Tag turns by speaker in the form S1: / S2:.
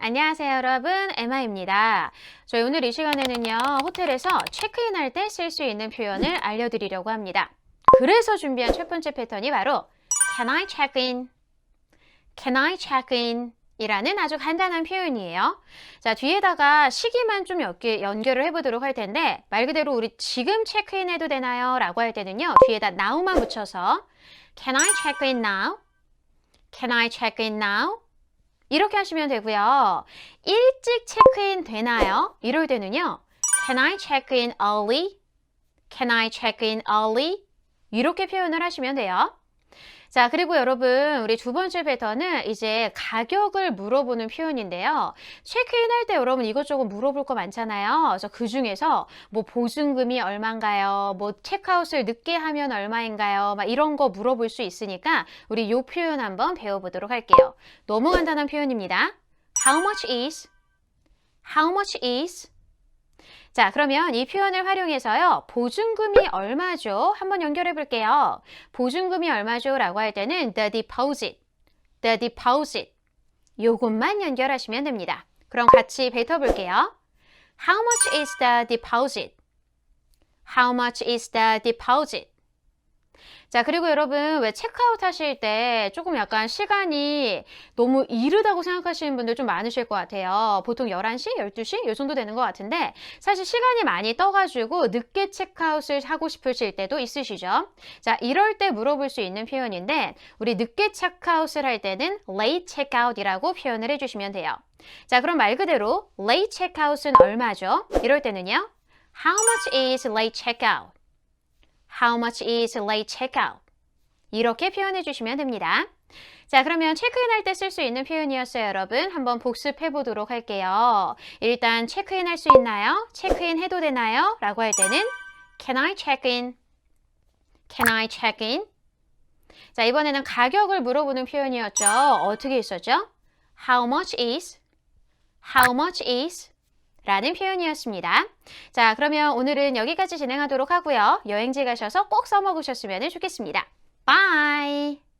S1: 안녕하세요 여러분 에마입니다. 저희 오늘 이 시간에는요 호텔에서 체크인 할 때 쓸 수 있는 표현을 알려드리려고 합니다. 그래서 준비한 첫 번째 패턴이 바로 Can I check in? Can I check in? 이라는 아주 간단한 표현이에요. 자, 뒤에다가 시기만 좀 연- 연결을 해보도록 할 텐데, 말 그대로 우리 지금 체크인 해도 되나요? 라고 할 때는요, 뒤에다 now만 붙여서 Can I check in now? Can I check in now? 이렇게 하시면 되고요. 일찍 체크인 되나요? 이럴 때는요. Can I check in early? Can I check in early? 이렇게 표현을 하시면 돼요. 자, 그리고 여러분, 우리 두 번째 패턴은 이제 가격을 물어보는 표현인데요. 체크인 할 때 여러분 이것저것 물어볼 거 많잖아요. 그래서 그 중에서 뭐 보증금이 얼마인가요? 뭐 체크아웃을 늦게 하면 얼마인가요? 막 이런 거 물어볼 수 있으니까 우리 요 표현 한번 배워보도록 할게요. 너무 간단한 표현입니다. How much is? How much is? 자, 그러면 이 표현을 활용해서요. 보증금이 얼마죠? 한번 연결해 볼게요. 보증금이 얼마죠? 라고 할 때는 the deposit, the deposit. 요것만 연결하시면 됩니다. 그럼 같이 뱉어 볼게요. How much is the deposit? How much is the deposit? 자, 그리고 여러분, 왜 체크아웃 하실 때 조금 약간 시간이 너무 이르다고 생각하시는 분들 좀 많으실 것 같아요. 보통 11시, 12시? 요 정도 되는 것 같은데, 사실 시간이 많이 떠가지고 늦게 체크아웃을 하고 싶으실 때도 있으시죠? 자, 이럴 때 물어볼 수 있는 표현인데, 우리 늦게 체크아웃을 할 때는 late checkout이라고 표현을 해주시면 돼요. 자, 그럼 말 그대로 late checkout은 얼마죠? 이럴 때는요, How much is late checkout? How much is late checkout? 이렇게 표현해 주시면 됩니다. 자, 그러면 체크인 할 때 쓸 수 있는 표현이었어요, 여러분. 한번 복습해 보도록 할게요. 일단 체크인 할 수 있나요? 체크인 해도 되나요? 라고 할 때는 Can I check in? Can I check in? 자, 이번에는 가격을 물어보는 표현이었죠. 어떻게 있었죠? How much is? How much is? 라는 표현이었습니다. 자, 그러면 오늘은 여기까지 진행하도록 하고요. 여행지 가셔서 꼭 써먹으셨으면 좋겠습니다. Bye!